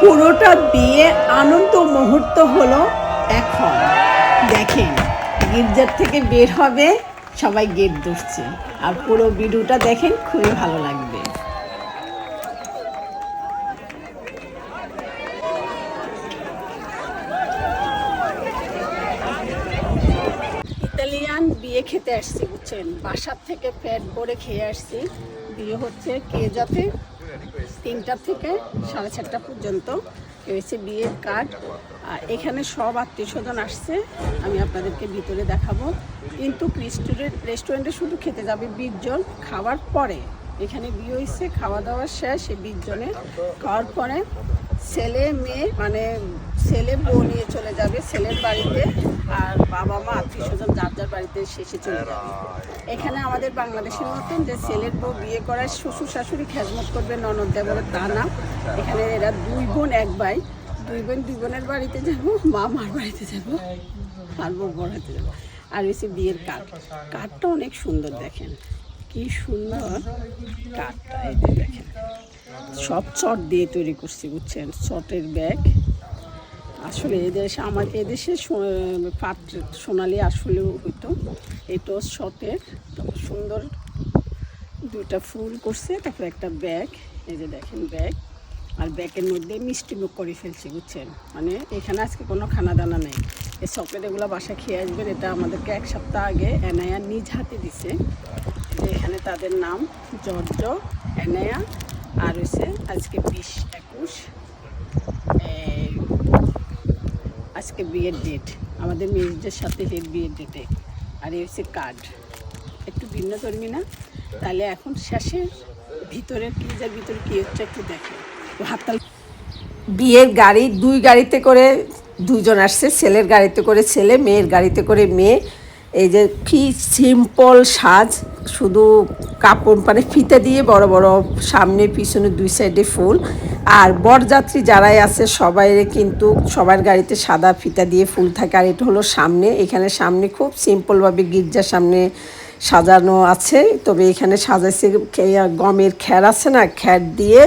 পুরোটা বিয়ে আনন্দ মুহূর্ত হলো এখন। দেখেন, গির্জার থেকে বের হবে, সবাই গেট ধরছে। আর পুরো ভিডিওটা দেখেন, খুবই ভালো লাগবে। ইতালিয়ান বিয়ে খেতে আসছি, বুঝছেন? বাসার থেকে পেট ভরে খেয়ে আসছি। বিয়ে হচ্ছে কে যাতে? তিনটা থেকে সাড়ে চারটা পর্যন্ত রয়েছে বিয়ের কার্ড। আর এখানে সব আত্মীয় স্বজন আসছে, আমি আপনাদেরকে ভিতরে দেখাবো। কিন্তু রেস্টুরেন্ট, রেস্টুরেন্টে শুধু খেতে যাবে বিশ জন খাওয়ার পরে এখানে বিয়ে হয়েছে, খাওয়া দাওয়া শেষ, এই বিশ জনে খাওয়ার পরে ছেলে, মেয়ে মানে ছেলে বউ নিয়ে চলে যাবে ছেলের বাড়িতে আর বাবা মা, আত্মীয় স্বজন যার যার বাড়িতে শেষে চলে যাবে। এখানে আমাদের বাংলাদেশের মতন যে ছেলের বউ বিয়ে করার শ্বশুর শাশুড়ি খেজমত করবে, ননদ দেবরের তা না। এখানে এরা দুই বোন, এক ভাই। দুই বোন, দুই বোনের বাড়িতে যাব, মা মার বাড়িতে যাব, আর বউ বড়াতে যাব। আর হচ্ছে বিয়ের কাঠ। কাঠটা অনেক সুন্দর দেখেন। কি সুন্দর কাঠটা যে দেখেন। সব চট দিয়ে তৈরি করছি, বুঝছেন? চটের ব্যাগ। আসলে এদেশে আমার এদেশে পাট সোনালি আসলেও হইতো। এটাও শটের তবে সুন্দর দুটা ফুল করছে, তারপর একটা ব্যাগ, এই যে দেখেন ব্যাগ। আর ব্যাগের মধ্যে মিষ্টি মুখ করে ফেলছি, বুঝছেন? মানে এখানে আজকে কোনো খানা দানা নেই। এই চকলেট এগুলো বাসা খেয়ে আসবেন, এটা আমাদেরকে এক সপ্তাহ আগে এনায়া নিজ হাতে দিছে। যে এখানে তাদের নাম জর্জ এনায়া, আর হচ্ছে আজকে বিশ একুশ এই আজকে বিয়ের ডেট আমাদের মেয়েদের সাথে হেড বিয়ের ডেটে আর এই হচ্ছে কার্ড একটু ভিন্ন ধর্মী না? তাহলে এখন শেষের ভিতরের ফ্রিজের ভিতরে কী হচ্ছে একটু দেখে। হাততাল বিয়ের গাড়ি, দুই গাড়িতে করে দুজন আসছে। ছেলের গাড়িতে করে ছেলে, মেয়ের গাড়িতে করে মেয়ে। এই যে কি সিম্পল সাজ, শুধু কাপড় মানে ফিতে দিয়ে বড় বড় সামনে পিছনে দুই সাইডে ফুল। আর বরযাত্রী যারাই আছে সবাই কিন্তু সবার গাড়িতে সাদা ফিতা দিয়ে ফুল থাকে। আর এটা হলো সামনে। এখানে সামনে খুব সিম্পলভাবে গির্জার সামনে সাজানো আছে। তবে এখানে সাজাইছে গমের খ্যার আছে না? খ্যার দিয়ে।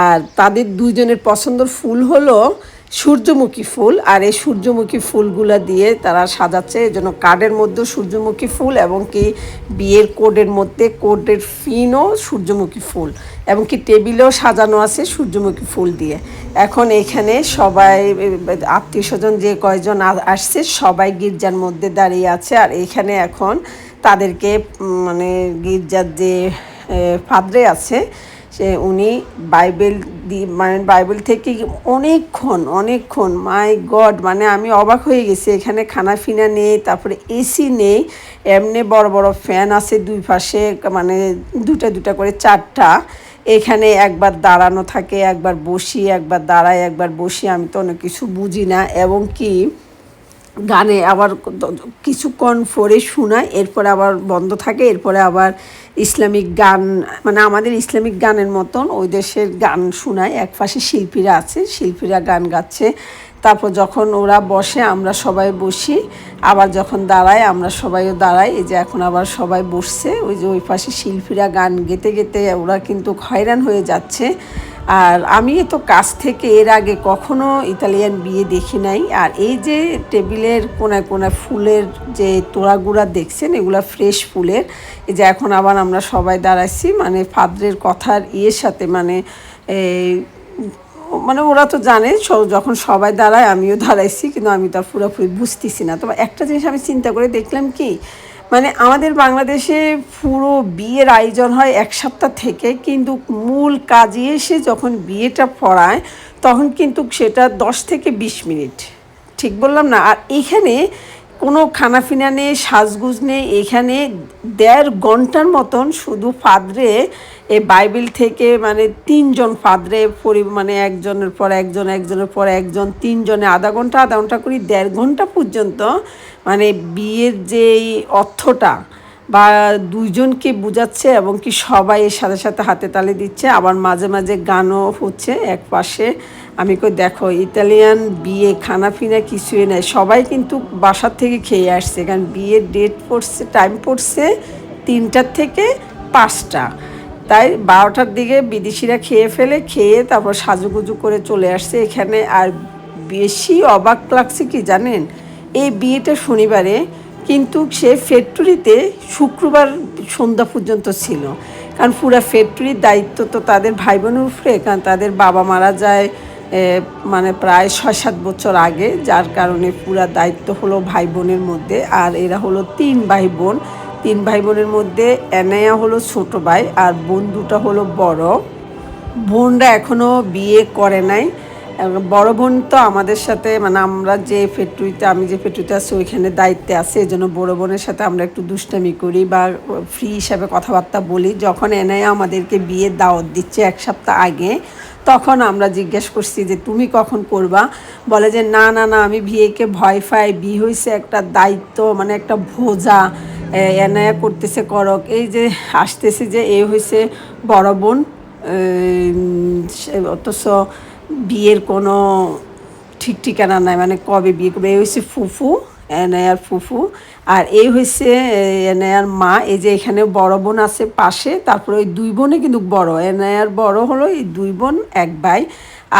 আর তাদের দুইজনের পছন্দের ফুল হলো সূর্যমুখী ফুল আর এই সূর্যমুখী ফুলগুলো দিয়ে তারা সাজাচ্ছে। এই জন্য কার্ডের মধ্যেও সূর্যমুখী ফুল এবং কি বিয়ের কোডের মধ্যে কোডের ফিনও সূর্যমুখী ফুল এবং কি টেবিলেও সাজানো আছে সূর্যমুখী ফুল দিয়ে। এখন এখানে সবাই, আত্মীয় স্বজন যে কয়জন আসছে সবাই গির্জার মধ্যে দাঁড়িয়ে আছে আর এখানে এখন তাদেরকে মানে গির্জার যে ফাদরে আছে সে উনি বাইবেল দি মানে বাইবেল থেকে অনেকক্ষণ অনেকক্ষণ, মাই গড মানে আমি অবাক হয়ে গেছি। এখানে খানা ফিনা নেই, তারপরে এসি নেই, এমনি বড় বড় ফ্যান আছে দুই পাশে মানে দুটা দুটা করে চারটা। এখানে একবার দাঁড়ানো থাকে, একবার বসি, একবার দাঁড়াই একবার বসি, আমি তো অনেক কিছু বুঝি না। এবং কি গানে আবার কিছুক্ষণ পরে শোনায়, এরপরে আবার বন্ধ থাকে, এরপরে আবার ইসলামিক গান মানে আমাদের ইসলামিক গানের মতন ওই দেশের গান শোনায়, এক পাশে শিল্পীরা আছে, শিল্পীরা গান গাচ্ছে, তারপর যখন ওরা বসে আমরা সবাই বসি, আবার যখন দাঁড়ায় আমরা সবাইও দাঁড়াই, এই যে এখন আবার সবাই বসছে, ওই যে ওই পাশে শিল্পীরা গান গেতে গেতে ওরা কিন্তু হয়রান হয়ে যাচ্ছে আর আমি তো কাছ থেকে এর আগে কখনো ইতালিয়ান বিয়ে দেখি নাই। আর এই যে টেবিলের কোনায় কোনায় ফুলের যে তোড়াগুড়া দেখছেন, এগুলো ফ্রেশ ফুলের, এই যে এখন আবার আমরা সবাই দাঁড়াইছি মানে ফাদ্রের কথার ইয়ের সাথে মানে মানে ওরা তো জানে যখন সবাই দাঁড়ায় আমিও দাঁড়াইছি, কিন্তু আমি তার পুরোপুরি বুঝতেছি না। তবে একটা জিনিস আমি চিন্তা করে দেখলাম কি মানে আমাদের বাংলাদেশে পুরো বিয়ের আয়োজন হয় এক সপ্তাহ থেকে, কিন্তু মূল কাজে এসে যখন বিয়েটা পড়ায়, তখন কিন্তু সেটা দশ থেকে বিশ মিনিট। ঠিক বললাম না? আর এখানে কোনো খানাফিনা নেই, সাজগুজ নেই, এখানে দেড় ঘণ্টার মতন শুধু ফাদরে এই বাইবেল থেকে মানে তিনজন ফাদরে পরি মানে একজনের পর একজন, একজনের পর একজন, তিনজনে আধা ঘণ্টা আধা ঘণ্টা করে দেড় ঘণ্টা পর্যন্ত মানে বিয়ের যেই অর্থটা বা দুইজনকে বুঝাচ্ছে এবং কি সবাই এর সাথে সাথে হাতে তালে দিচ্ছে। আবার মাঝে মাঝে গানও হচ্ছে এক পাশে। আমি কই, দেখো, ইতালিয়ান বিয়ে, খানা ফিনা কিছুই নেই। সবাই কিন্তু বাসার থেকে খেয়ে আসছে। কারণ বিয়ের ডেট পড়ছে টাইম পড়ছে তিনটার থেকে পাঁচটা। তাই বারোটার দিকে বিদেশিরা খেয়ে ফেলে, খেয়ে তারপর সাজুগুজু করে চলে আসছে। এখানে আর বেশি অবাক লাগছে কি জানেন? এই বিয়েটা শনিবারে, কিন্তু সে ফ্যাক্টরিতে শুক্রবার সন্ধ্যা পর্যন্ত ছিল। কারণ পুরো ফ্যাক্টরির দায়িত্ব তো তাদের ভাই বোনের উপরে, কারণ তাদের বাবা মারা যায় মানে প্রায় ছয় সাত বছর আগে, যার কারণে পুরা দায়িত্ব হলো ভাই বোনের মধ্যে। আর এরা হলো তিন ভাই বোন তিন ভাই বোনের মধ্যে এনায়া হলো ছোট ভাই আর বোন হলো বড়। বোনরা এখনও বিয়ে করে নাই। বড় বোন তো আমাদের সাথে মানে আমরা যে ফ্যাক্টরিতে, আমি যে ফ্যাক্টরিতে আছি, ওইখানে দায়িত্বে আছে এই জন্য বড় বোনের সাথে আমরা একটু দুষ্টামি করি বা ফ্রি হিসাবে কথাবার্তা বলি। যখন এনে আমাদেরকে বিয়ে দাওয়াত দিচ্ছে এক সপ্তাহ আগে, তখন আমরা জিজ্ঞেস করছি যে, তুমি কখন করবা? বলে যে, না না না, আমি বিয়েকে ভয় পাই। বিয়ে হয়েছে একটা দায়িত্ব মানে একটা ভোজা। এনায়া করতেছে করক। এই যে আসতেছে যে এ হয়েছে বড় বোন অথচ বিয়ের কোনো ঠিক ঠিকানা নাই মানে কবে বিয়ে করবে? এই হচ্ছে ফুফু, এনায়ার ফুফু। আর এই হচ্ছে এনায়ার মা। এই যে এখানে বড় বোন আছে পাশে, তারপরে ওই দুই বোনে কিন্তু বড়। এনায়ার বড় হলো এই দুই বোন, এক ভাই।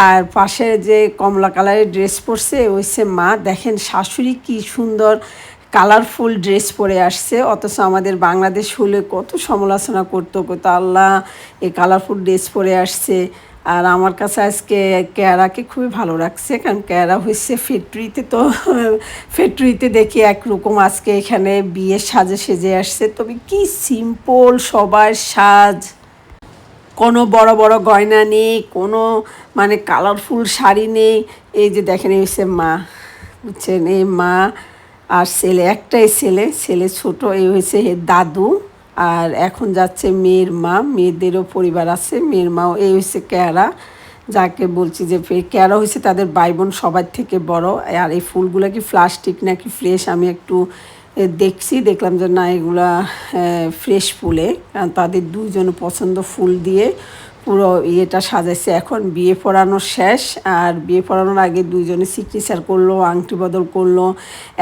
আর পাশে যে কমলা কালারের ড্রেস পরছে হচ্ছে মা। দেখেন শাশুড়ি কি সুন্দর কালারফুল ড্রেস পরে আসছে, অথচ আমাদের বাংলাদেশ হলে কত সমালোচনা করতো, কত আল্লাহ, এই কালারফুল ড্রেস পরে আসছে। আর আমার কাছে আজকে ক্যারাকে খুবই ভালো লাগছে, কারণ ক্যারা হচ্ছে ফ্যাক্টরিতে তো, ফ্যাক্টরিতে দেখি একরকম আজকে এখানে বিয়ের সাজে সেজে আসছে। তবে কি সিম্পল সবার সাজ। কোনো বড় বড় গয়না নেই, কোনো মানে কালারফুল শাড়ি নেই। এই যে দেখেন, এই মা, বুঝছেন? এই মা আর ছেলে, একটাই ছেলে ছেলে ছোট, এই হয়েছে দাদু। আর এখন যাচ্ছে মেয়ের মা, মেয়েদেরও পরিবার আছে, মেয়ের মাও, এই হয়েছে ক্যারা। যাকে বলছি যে ক্যারা হয়েছে তাদের ভাই বোন সবার থেকে বড়। আর এই ফুলগুলো কি প্লাস্টিক নাকি ফ্রেশ? আমি একটু দেখছি, দেখলাম যে না, এগুলা ফ্রেশ ফুলে। তাদের দুইজন পছন্দ ফুল দিয়ে পুরো ইয়েটা সাজাইছে। এখন বিয়ে পড়ানো শেষ, আর বিয়ে পড়ানোর আগে দুইজনে সিগনেচার করল, আংটি বদল করল।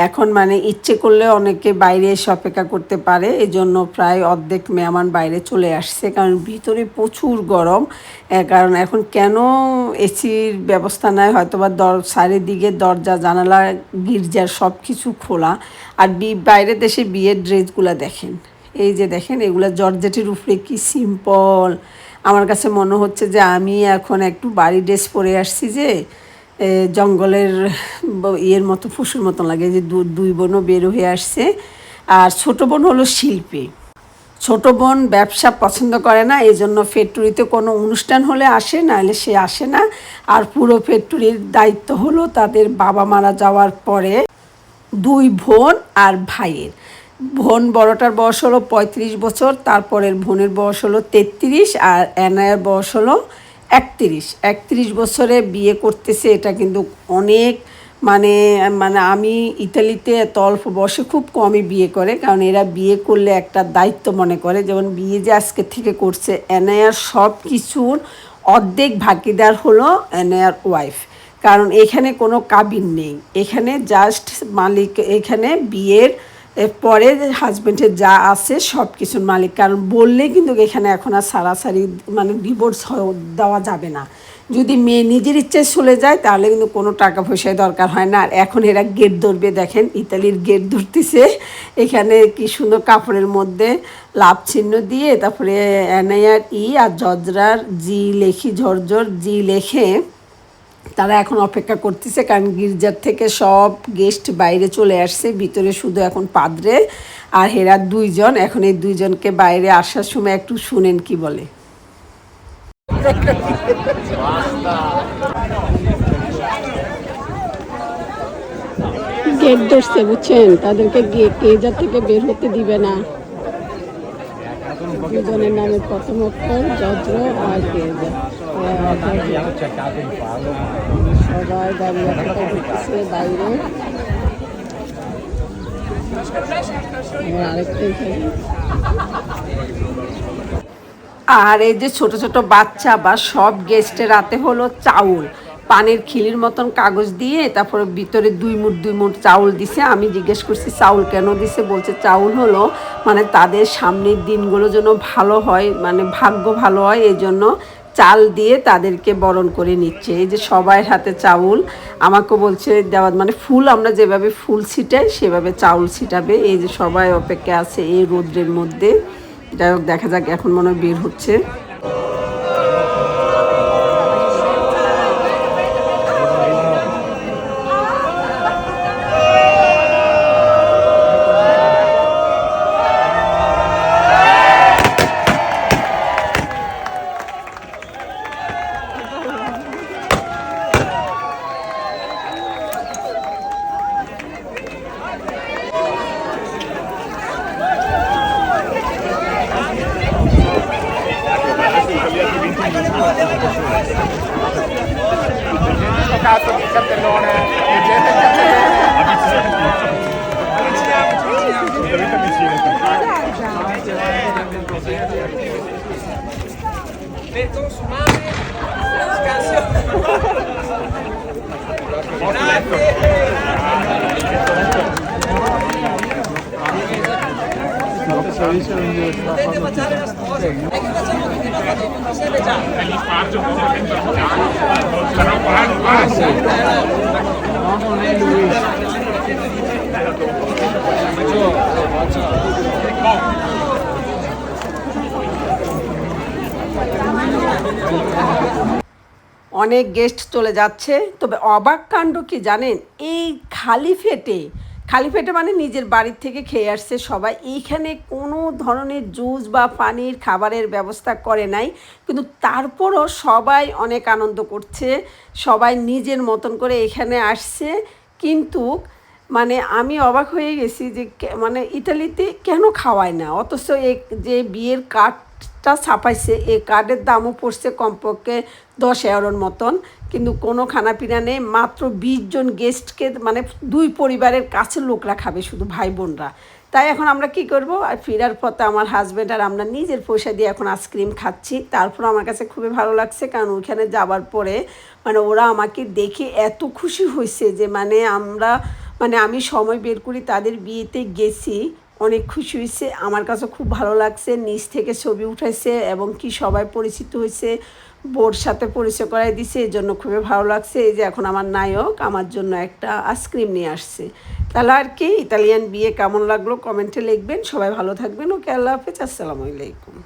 এখন মানে ইচ্ছে করলে অনেকে বাইরে এসে অপেক্ষা করতে পারে এই জন্য প্রায় অর্ধেক মেহমান বাইরে চলে আসছে, কারণ ভিতরে প্রচুর গরম। কারণ এখন কেন এসির ব্যবস্থা নেয় হয়তো বা দর, চারিদিকে দরজা, জানালা, গির্জার সব কিছু খোলা। আর বি, বাইরের দেশে বিয়ের ড্রেসগুলো দেখেন, এই যে দেখেন, এগুলো জর্জেটের উপরে কি সিম্পল আমার কাছে মনে হচ্ছে যে আমি এখন একটু বাড়ি ড্রেস পরে আসছি যে জঙ্গলের ইয়ের মতো, ফুসুর মতন লাগে যে দুই বোনও বের হয়ে আসছে। আর ছোট বোন হলো শিল্পী। ছোট বোন ব্যবসা পছন্দ করে না এই জন্য ফ্যাক্টরিতে কোনো অনুষ্ঠান হলে আসে, নাহলে সে আসে না। আর পুরো ফ্যাক্টরির দায়িত্ব হলো তাদের বাবা মারা যাওয়ার পরে দুই বোন আর ভাইয়ের। বোন বড়টার বয়স হলো পঁয়ত্রিশ বছর, তারপরের বোনের বয়স হলো তেত্রিশ আর এনায়ের বয়স হলো একত্রিশ। একত্রিশ বছরে বিয়ে করতেছে, এটা কিন্তু অনেক মানে মানে আমি ইতালিতে এত অল্প বয়সে খুব কমই বিয়ে করে, কারণ এরা বিয়ে করলে একটা দায়িত্ব মনে করে, যেমন বিয়ে যে আজকে থেকে করছে এনায়ার সব কিছুর অর্ধেক ভাগিদার হলো এনায়ার ওয়াইফ। কারণ এখানে কোনো কাবিন নেই, এখানে জাস্ট মালিক, এখানে বিয়ের এর পরে হাজব্যান্ডের যা আছে সব কিছুর মালিক। কারণ বললে কিন্তু এখানে এখন আর সারাসারি মানে ডিভোর্স দেওয়া যাবে না। যদি মেয়ে নিজের ইচ্ছায় চলে যায়, তাহলে কিন্তু কোনো টাকা পয়সায় দরকার হয় না। আর এখন এরা গেট ধরবে, দেখেন ইতালির গেট ধরতেছে। এখানে কি সুন্দর কাপড়ের মধ্যে লাভ চিহ্ন দিয়ে তারপরে এনআইআর ই আর জজরার জি লেখি, ঝরঝর জি লেখে তারা এখন অপেক্ষা করতেছে, কারণ গির্জার থেকে সব গেস্ট বাইরে চলে আসছে। ভিতরে শুধু এখন পাদ্রে আর হেরা দুইজন। এখন এই দুইজনকে বাইরে আসার সময় একটু শুনেন কি বলে। গেট ধরছে, বুঝছেন? তাদেরকে গেজা থেকে বের হতে দিবে না। দুজনের নামে প্রথম অক্ষর যজ্র আর গেজা আর এই যে ছোট ছোট বাচ্চা বা সব গেস্টের রাতে হলো চাউল। পানের খিলির মতন কাগজ দিয়ে তারপরে ভিতরে দুই মুঠ দুই মুঠ চাউল দিছে। আমি জিজ্ঞেস করছি, চাউল কেন দিছে? বলছে, চাউল হলো মানে তাদের সামনের দিনগুলো যেন ভালো হয় মানে ভাগ্য ভালো হয় এই জন্য চাল দিয়ে তাদেরকে বরণ করে নিচ্ছে। এই যে সবাই হাতে চাউল আমাকে বলছে দেওয়া মানে ফুল আমরা যেভাবে ফুল ছিটাই, সেভাবে চাউল ছিটাবে। এই যে সবাই অপেক্ষা আছে এই রোদ্রের মধ্যে। যাই হোক, দেখা যাক, এখন মনে হয় বের হচ্ছে। Leggete sto cazzo di cartellone, leggete il cartellone. Avviciniamoci, avviciniamoci. Dovete avvicinare. Metto su mare, scansione. Buonanotte. অনেক গেস্ট চলে যাচ্ছে তবে অবাক কাণ্ড কি জানেন? এই খালি ফেটে খালি পেটে মানে নিজের বাড়ির থেকে খেয়ে আসছে সবাই। এইখানে কোনো ধরনের জুস বা পানির খাবারের ব্যবস্থা করে নাই, কিন্তু তারপরও সবাই অনেক আনন্দ করছে, সবাই নিজের মতন করে এখানে আসছে। কিন্তু মানে আমি অবাক হয়ে গেছি যে মানে ইতালিতে কেন খাওয়ায় না? অথচ যে বিয়ের কার্ডটা ছাপাইছে, এই কার্ডের দামও পড়ছে কমপক্ষে দশ এগারোর মতন, কিন্তু কোনো খানাপিনা নেই, মাত্র বিশ জন গেস্টকে মানে দুই পরিবারের কাছের লোকরা খাবে শুধু ভাই বোনরা। তাই এখন আমরা কি করব? আর ফেরার পথে আমার হাজব্যান্ড আর আমরা নিজের পয়সা দিয়ে এখন আইসক্রিম খাচ্ছি, তারপর আমার কাছে খুবই ভালো লাগছে, কারণ ওইখানে যাওয়ার পরে মানে ওরা আমাকে দেখে এত খুশি হয়েছে যে মানে আমরা মানে আমি সময় বের করি তাদের বিয়েতে গেছি। অনেক খুশি হয়েছে। আমার কাছে খুব ভালো লাগছে। নিজ থেকে ছবি উঠাইছে এবং কি সবাই পরিচিত হয়েছে, বোর সাথে পরিচয় করাই দিছে এই জন্য খুবই ভালো লাগছে। এই যে এখন আমার নায়ক, আমার জন্য একটা আইসক্রিম নিয়ে আসছে। তাহলে আর কি, ইতালিয়ান বিয়ে কেমন লাগল? কমেন্টে লিখবেন। সবাই ভালো থাকবেন। ওকে, আল্লাহ হাফেজ। আসসালামু আলাইকুম।